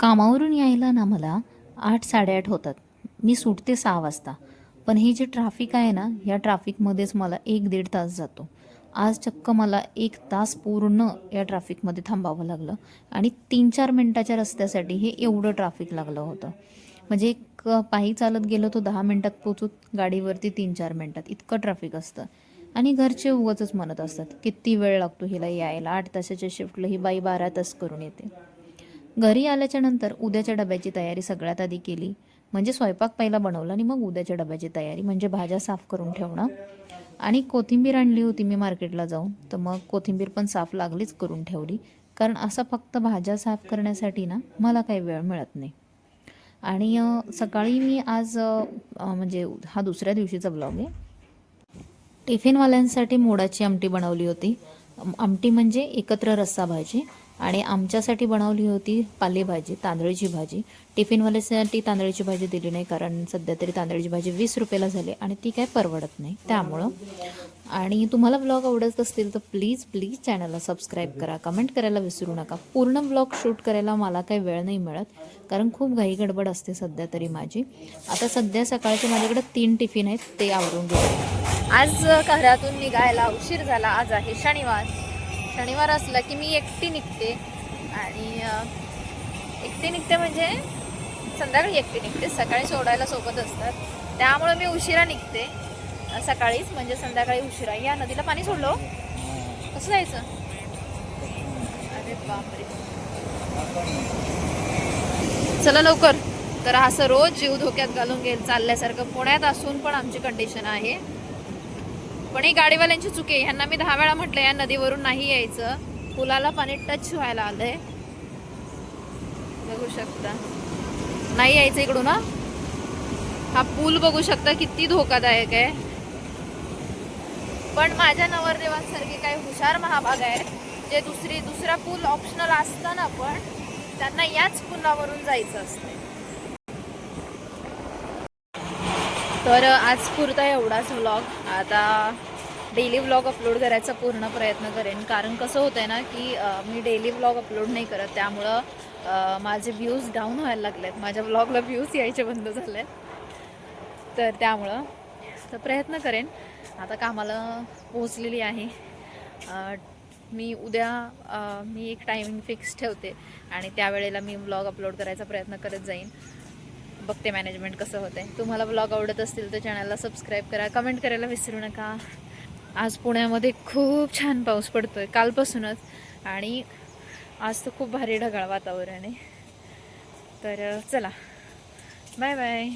कामावरून यायला ना मला आठ साडेआठ होतात. मी सुटते सहा वाजता. पण हे जे ट्रॅफिक आहे ना या ट्रॅफिकमध्येच मला एक दीड तास जातो. आज चक्क मला एक तास पूर्ण या ट्रॅफिकमध्ये थांबावं लागलं. आणि तीन चार मिनटाच्या रस्त्यासाठी हे एवढं ट्रॅफिक लागलं होतं. म्हणजे एक पायी चालत गेलो तो दहा मिनटात पोचू गाडीवरती तीन चार मिनटात इतकं ट्रॅफिक असतं. आणि घरचे उगाचच म्हणत असतात किती वेळ लागतो हिला यायला? आठ तासाच्या शिफ्टला ही बाई बारा तास करून येते. घरी आल्याच्यानंतर उद्याच्या डब्याची तयारी सगळ्यात आधी केली. म्हणजे स्वयंपाक पहिला बनवला आणि मग उद्याच्या डब्याची तयारी म्हणजे भाज्या साफ करून ठेवणं. आणि कोथिंबीर आणली होती मी मार्केटला जाऊन तर मग कोथिंबीर पण साफ लागलीच करून ठेवली. कारण असं फक्त भाज्या साफ करण्यासाठी ना मला काही वेळ मिळत नाही. आणि सकाळी मी आज म्हणजे हा दुसऱ्या दिवशीचा ब्लॉग आहे. टिफिनवाल्यांसाठी मोडाची आमटी बनवली होती. आमटी म्हणजे एकत्र रस्सा भाजी. आणि आमच्यासाठी बनवली होती पालेभाजी तांदळीची भाजी. टिफिनवाल्यासाठी तांदळीची भाजी दिली नाही कारण सध्या तरी तांदळीची भाजी वीस रुपयाला झाली आणि ती काय परवडत नाही त्यामुळं. आणि तुम्हाला ब्लॉग आवडत असतील तर प्लीज प्लीज चॅनलला सबस्क्राईब करा. कमेंट करायला विसरू नका. पूर्ण ब्लॉग शूट करायला मला काही वेळ नाही मिळत कारण खूप घाई गडबड असते सध्या तरी माझी. आता सध्या सकाळचे माझ्याकडे तीन टिफिन आहेत ते आवरून घेते. आज घरातून निघायला उशीर झाला. आज आहे शनिवार. शनिवार असला की मी एकटी निघते. आणि एकटी निघते म्हणजे संध्याकाळी एकटी निघते. सकाळी सोडायला सोबत असतात. त्यामुळे मी उशिरा निघते. सकाळीच म्हणजे संध्याकाळी उशिरा. या नदीला पाणी सोडलो हो? कसं जायचं? अरे बापरे. चला लवकर. तर असं रोज जीव धोक्यात घालून गेल चालल्यासारखं पुण्यात असून पण आमची कंडिशन आहे. पण ही गाडीवाल्यांची चुकी आहे. ह्यांना मी दहा वेळा म्हटलं या नदीवरून नाही यायचं. पुलाला पाणी टच व्हायला आलंय. बघू शकता. नाही यायचं इकडून ना हा पूल बघू शकता किती धोकादायक आहे. पण माझ्या नवरदेवांसारखे काही हुशार महाभाग आहेत जे दुसरी दुसरा पूल ऑप्शनल असताना पण त्यांना याच पुलावरून जायचं असतं तर आज पुरता एवढाच व्लॉग आता डेली व्लॉग अपलोड करायचा पूर्ण प्रयत्न करेन. कारण कसं होतं आहे ना की मी डेली व्लॉग अपलोड नाही करत. त्यामुळं माझे व्ह्यूज डाऊन व्हायला लागलेत. माझ्या व्लॉगला व्ह्यूज यायचे बंद झाले तर त्यामुळं तर प्रयत्न करेन. आता कामाला पोहोचलेली आहे. मी उद्या मी एक टायमिंग फिक्स ठेवते. आणि त्यावेळेला मी व्लॉग अपलोड करायचा प्रयत्न करत जाईन. बघते मॅनेजमेंट कसं होतंय. तुम्हाला ब्लॉग आवडत असतील तर चॅनलला सबस्क्राईब करा. कमेंट करायला विसरू नका. आज पुण्यामध्ये खूप छान पाऊस पडतोय कालपासूनच. आणि आज तर खूप भारी ढगाळ वातावरण आहे. तर चला. Bye bye